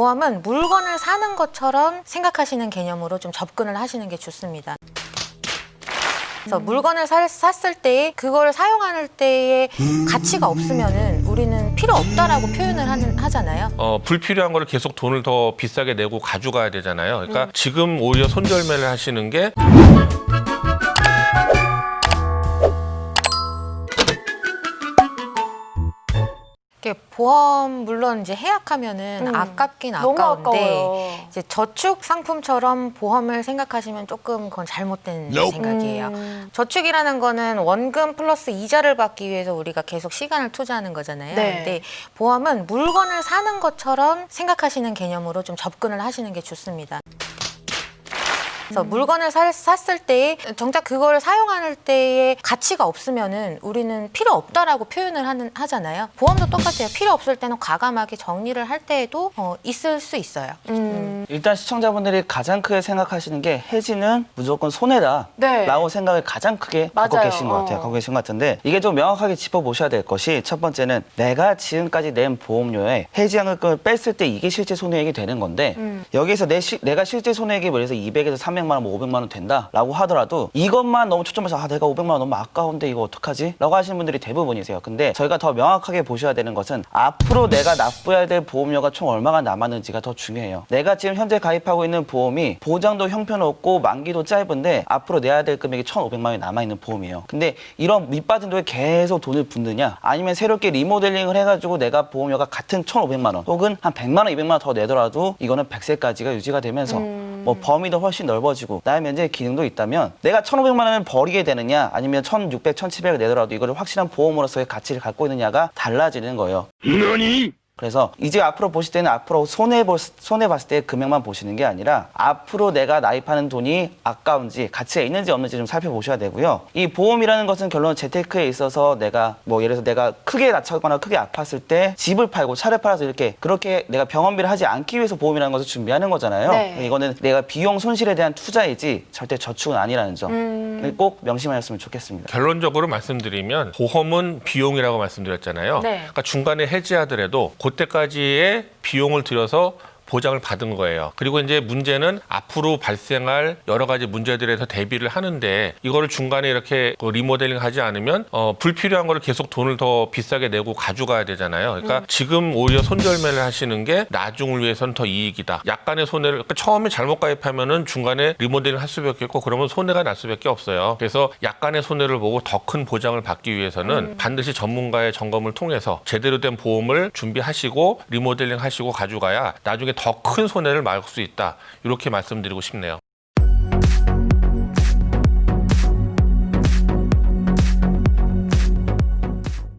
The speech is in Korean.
보험은 물건을 사는 것처럼 생각하시는 개념으로 좀 접근을 하시는 게 좋습니다. 그래서 물건을 살- 샀을 때 그걸 사용할 때에 가치가 없으면은 우리는 필요 없다라고 표현을 하는, 하잖아요. 어, 불필요한 거를 계속 돈을 더 비싸게 내고 가져가야 되잖아요. 그러니까 지금 오히려 손절매를 하시는 게 이게 보험 물론 이제 해약하면은 음. 아깝긴 너무 아까운데 아까워요. 이제 저축 상품처럼 보험을 생각하시면 조금 그건 잘못된 생각이에요. 음. 저축이라는 거는 원금 플러스 이자를 받기 위해서 우리가 계속 시간을 투자하는 거잖아요. 네. 근데 보험은 물건을 사는 것처럼 생각하시는 개념으로 좀 접근을 하시는 게 좋습니다. 그래서 물건을 살- 샀을 때 정작 그걸 사용할 때에 가치가 없으면은 우리는 필요 없다라고 표현을 하는, 하잖아요. 보험도 똑같아요. 필요 없을 때는 과감하게 정리를 할 때에도 어, 있을 수 있어요. 음. 일단 시청자분들이 가장 크게 생각하시는 게 해지는 무조건 손해다. 네. 라고 생각을 가장 크게 갖고 맞아요. 계신 것 같아요. 어. 갖고 계신 것 같은데 이게 좀 명확하게 짚어보셔야 될 것이 첫 번째는 내가 지금까지 낸 보험료에 해지한금을 뺐을 때 이게 실제 손해액이 되는 건데 음. 여기서 내 시- 내가 실제 손해액이 그래서 200에서 300만 원, 뭐 500만 원 된다라고 하더라도 이것만 너무 초점해서 아 내가 500만 원 너무 아까운데 이거 어떡하지? 라고 하시는 분들이 대부분이세요. 근데 저희가 더 명확하게 보셔야 되는 것은 앞으로 내가 납부해야 될 보험료가 총 얼마가 남았는지가 더 중요해요. 내가 지금 현재 가입하고 있는 보험이 보장도 형편없고 만기도 짧은데 앞으로 내야 될 금액이 1,500만 원이 남아 있는 보험이에요. 근데 이런 밑빠진 돈에 계속 돈을 붓느냐 아니면 새롭게 리모델링을 해가지고 내가 보험료가 같은 1,500만 원 혹은 한 100만 원, 200만 원 더 내더라도 이거는 100세까지가 유지가 되면서 뭐 범위도 훨씬 넓어지고 나의 면제 기능도 있다면 내가 1,500만 원을 버리게 되느냐 아니면 1,600, 1,700을 내더라도 이거를 확실한 보험으로서의 가치를 갖고 있느냐가 달라지는 거예요. 그래서 이제 앞으로 보실 때는 앞으로 손해 볼 손해 봤을 때 금액만 보시는 게 아니라 앞으로 내가 나입하는 돈이 아까운지 가치가 있는지 없는지 좀 살펴보셔야 되고요. 이 보험이라는 것은 결론 재테크에 있어서 내가 뭐 예를 들어서 내가 크게 다쳤거나 크게 아팠을 때 집을 팔고 차를 팔아서 이렇게 그렇게 내가 병원비를 하지 않기 위해서 보험이라는 것을 준비하는 거잖아요. 네. 이거는 내가 비용 손실에 대한 투자이지 절대 저축은 아니라는 점. 음. 꼭 명심하셨으면 좋겠습니다. 결론적으로 말씀드리면 보험은 비용이라고 말씀드렸잖아요. 네. 그러니까 중간에 해지하더라도 그때까지의 비용을 들여서 보장을 받은 거예요. 그리고 이제 문제는 앞으로 발생할 여러 가지 문제들에서 대비를 하는데 이거를 중간에 이렇게 그 리모델링 하지 않으면 어, 불필요한 거를 계속 돈을 더 비싸게 내고 가져가야 되잖아요. 그러니까 지금 오히려 손절매를 하시는 게 나중을 위해서는 더 이익이다. 약간의 손해를 그러니까 처음에 잘못 가입하면은 중간에 리모델링 할 수밖에 없고 그러면 손해가 날 수밖에 없어요. 그래서 약간의 손해를 보고 더 큰 보장을 받기 위해서는 반드시 전문가의 점검을 통해서 제대로 된 보험을 준비하시고 리모델링 하시고 가져가야 나중에 더 큰 손해를 막을 수 있다. 이렇게 말씀드리고 싶네요.